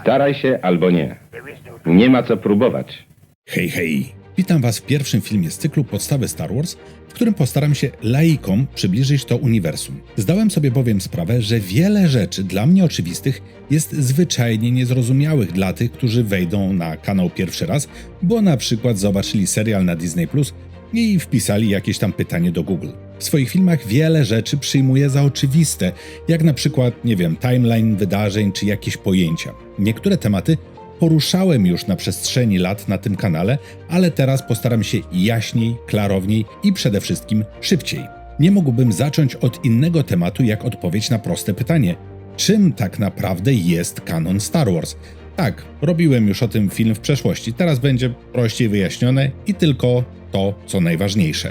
Staraj się albo nie. Nie ma co próbować. Hej, hej! Witam Was w pierwszym filmie z cyklu Podstawy Star Wars, w którym postaram się laikom przybliżyć to uniwersum. Zdałem sobie bowiem sprawę, że wiele rzeczy dla mnie oczywistych jest zwyczajnie niezrozumiałych dla tych, którzy wejdą na kanał pierwszy raz, bo na przykład zobaczyli serial na Disney Plus i wpisali jakieś tam pytanie do Google. W swoich filmach wiele rzeczy przyjmuję za oczywiste, jak na przykład, nie wiem, timeline wydarzeń czy jakieś pojęcia. Niektóre tematy poruszałem już na przestrzeni lat na tym kanale, ale teraz postaram się jaśniej, klarowniej i przede wszystkim szybciej. Nie mógłbym zacząć od innego tematu jak odpowiedź na proste pytanie: czym tak naprawdę jest kanon Star Wars? Tak, robiłem już o tym film w przeszłości, teraz będzie prościej wyjaśnione i tylko to, co najważniejsze.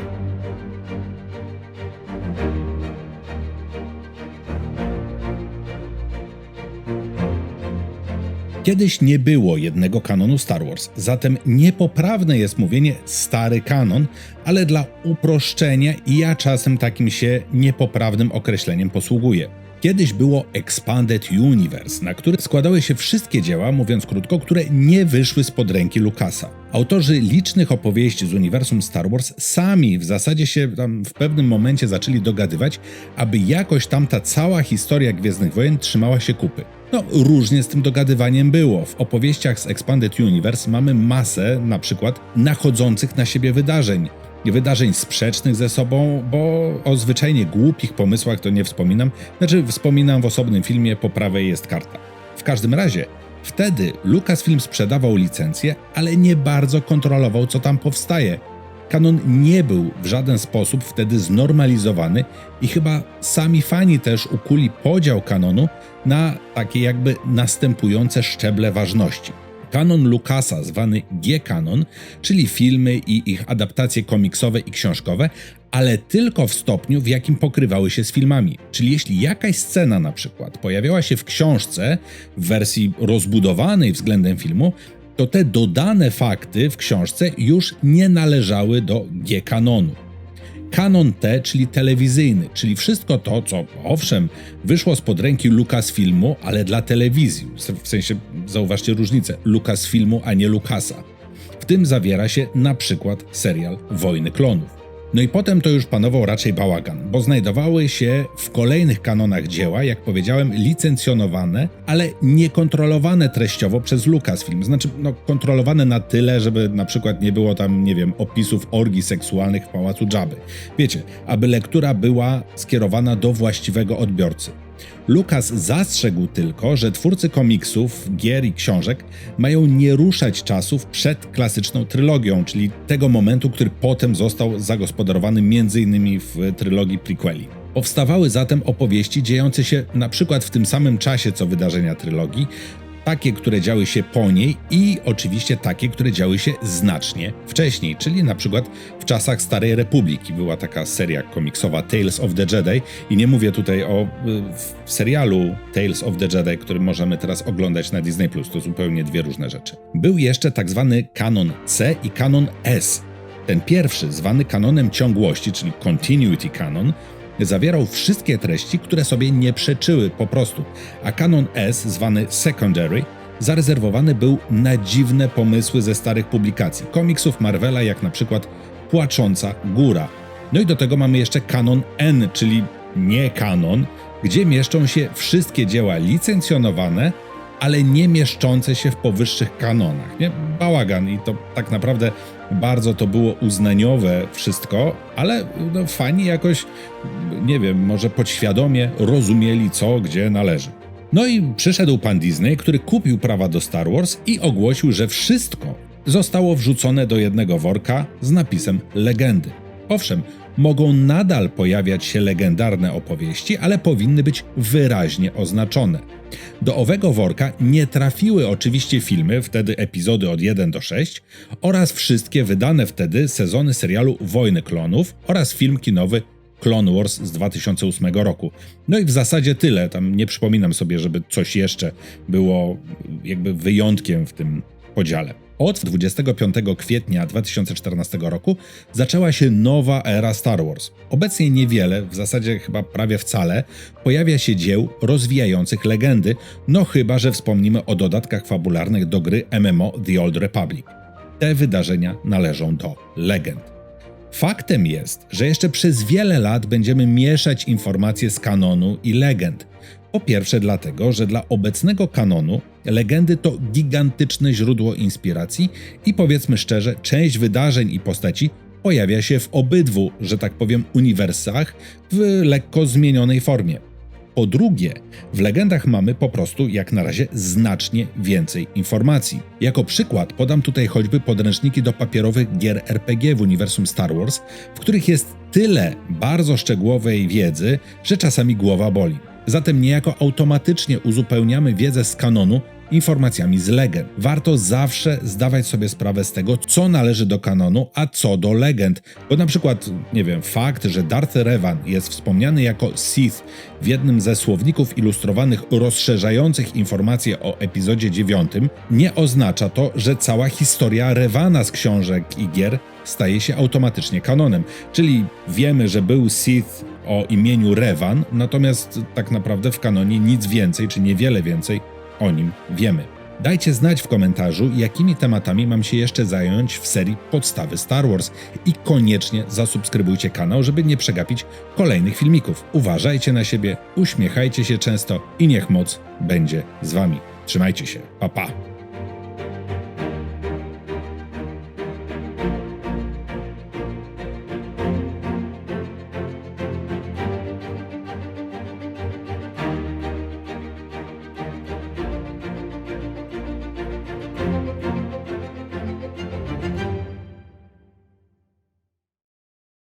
Kiedyś nie było jednego kanonu Star Wars, zatem niepoprawne jest mówienie stary kanon, ale dla uproszczenia ja czasem takim się niepoprawnym określeniem posługuję. Kiedyś było Expanded Universe, na które składały się wszystkie dzieła, mówiąc krótko, które nie wyszły spod ręki Lucasa. Autorzy licznych opowieści z uniwersum Star Wars sami w zasadzie się tam w pewnym momencie zaczęli dogadywać, aby jakoś tam ta cała historia Gwiezdnych Wojen trzymała się kupy. No, różnie z tym dogadywaniem było. W opowieściach z Expanded Universe mamy masę, na przykład, nachodzących na siebie wydarzeń. Wydarzeń sprzecznych ze sobą, bo o zwyczajnie głupich pomysłach to nie wspominam, znaczy wspominam w osobnym filmie Po prawej jest karta. W każdym razie, wtedy Lucasfilm sprzedawał licencję, ale nie bardzo kontrolował, co tam powstaje. Kanon nie był w żaden sposób wtedy znormalizowany i chyba sami fani też ukuli podział kanonu na takie jakby następujące szczeble ważności. Kanon Lucasa, zwany G-kanon, czyli filmy i ich adaptacje komiksowe i książkowe, ale tylko w stopniu, w jakim pokrywały się z filmami. Czyli jeśli jakaś scena na przykład pojawiała się w książce w wersji rozbudowanej względem filmu, to te dodane fakty w książce już nie należały do G-kanonu. Kanon T, czyli telewizyjny, czyli wszystko to, co owszem, wyszło spod ręki Lucasfilmu, ale dla telewizji. W sensie, zauważcie różnicę, Lucasfilmu, a nie Lucasa. W tym zawiera się na przykład serial Wojny Klonów. No i potem to już panował raczej bałagan, bo znajdowały się w kolejnych kanonach dzieła, jak powiedziałem, licencjonowane, ale niekontrolowane treściowo przez Lucasfilm. Znaczy, no, kontrolowane na tyle, żeby na przykład nie było tam, nie wiem, opisów orgii seksualnych w pałacu Jabby. Wiecie, aby lektura była skierowana do właściwego odbiorcy. Lucas zastrzegł tylko, że twórcy komiksów, gier i książek mają nie ruszać czasów przed klasyczną trylogią, czyli tego momentu, który potem został zagospodarowany m.in. w trylogii prequeli. Powstawały zatem opowieści dziejące się na przykład w tym samym czasie co wydarzenia trylogii, takie, które działy się po niej i oczywiście takie, które działy się znacznie wcześniej, czyli na przykład w czasach Starej Republiki była taka seria komiksowa Tales of the Jedi i nie mówię tutaj o y, serialu Tales of the Jedi, który możemy teraz oglądać na Disney+, to zupełnie dwie różne rzeczy. Był jeszcze tak zwany kanon C i kanon S. Ten pierwszy, zwany kanonem ciągłości, czyli Continuity Canon, zawierał wszystkie treści, które sobie nie przeczyły po prostu, a kanon S, zwany Secondary, zarezerwowany był na dziwne pomysły ze starych publikacji, komiksów Marvela, jak na przykład Płacząca Góra. No i do tego mamy jeszcze kanon N, czyli nie kanon, gdzie mieszczą się wszystkie dzieła licencjonowane, ale nie mieszczące się w powyższych kanonach. Nie? Bałagan i to tak naprawdę bardzo to było uznaniowe wszystko, ale no, fani jakoś, nie wiem, może podświadomie rozumieli co, gdzie należy. No i przyszedł pan Disney, który kupił prawa do Star Wars i ogłosił, że wszystko zostało wrzucone do jednego worka z napisem legendy. Owszem, mogą nadal pojawiać się legendarne opowieści, ale powinny być wyraźnie oznaczone. Do owego worka nie trafiły oczywiście filmy, wtedy epizody od 1 do 6, oraz wszystkie wydane wtedy sezony serialu Wojny Klonów oraz film kinowy Clone Wars z 2008 roku. No i w zasadzie tyle, tam nie przypominam sobie, żeby coś jeszcze było jakby wyjątkiem w tym podziale. Od 25 kwietnia 2014 roku zaczęła się nowa era Star Wars. Obecnie niewiele, w zasadzie chyba prawie wcale, pojawia się dzieł rozwijających legendy, no chyba, że wspomnimy o dodatkach fabularnych do gry MMO The Old Republic. Te wydarzenia należą do legend. Faktem jest, że jeszcze przez wiele lat będziemy mieszać informacje z kanonu i legend. Po pierwsze, dlatego, że dla obecnego kanonu legendy to gigantyczne źródło inspiracji i powiedzmy szczerze, część wydarzeń i postaci pojawia się w obydwu, że tak powiem, uniwersach w lekko zmienionej formie. Po drugie, w legendach mamy po prostu jak na razie znacznie więcej informacji. Jako przykład podam tutaj choćby podręczniki do papierowych gier RPG w uniwersum Star Wars, w których jest tyle bardzo szczegółowej wiedzy, że czasami głowa boli. Zatem niejako automatycznie uzupełniamy wiedzę z kanonu informacjami z legend. Warto zawsze zdawać sobie sprawę z tego, co należy do kanonu, a co do legend. Bo na przykład, nie wiem, fakt, że Darth Revan jest wspomniany jako Sith w jednym ze słowników ilustrowanych rozszerzających informacje o epizodzie 9, nie oznacza to, że cała historia Revana z książek i gier staje się automatycznie kanonem. Czyli wiemy, że był Sith o imieniu Revan, natomiast tak naprawdę w kanonie nic więcej, czy niewiele więcej o nim wiemy. Dajcie znać w komentarzu, jakimi tematami mam się jeszcze zająć w serii Podstawy Star Wars i koniecznie zasubskrybujcie kanał, żeby nie przegapić kolejnych filmików. Uważajcie na siebie, uśmiechajcie się często i niech moc będzie z wami. Trzymajcie się, pa pa!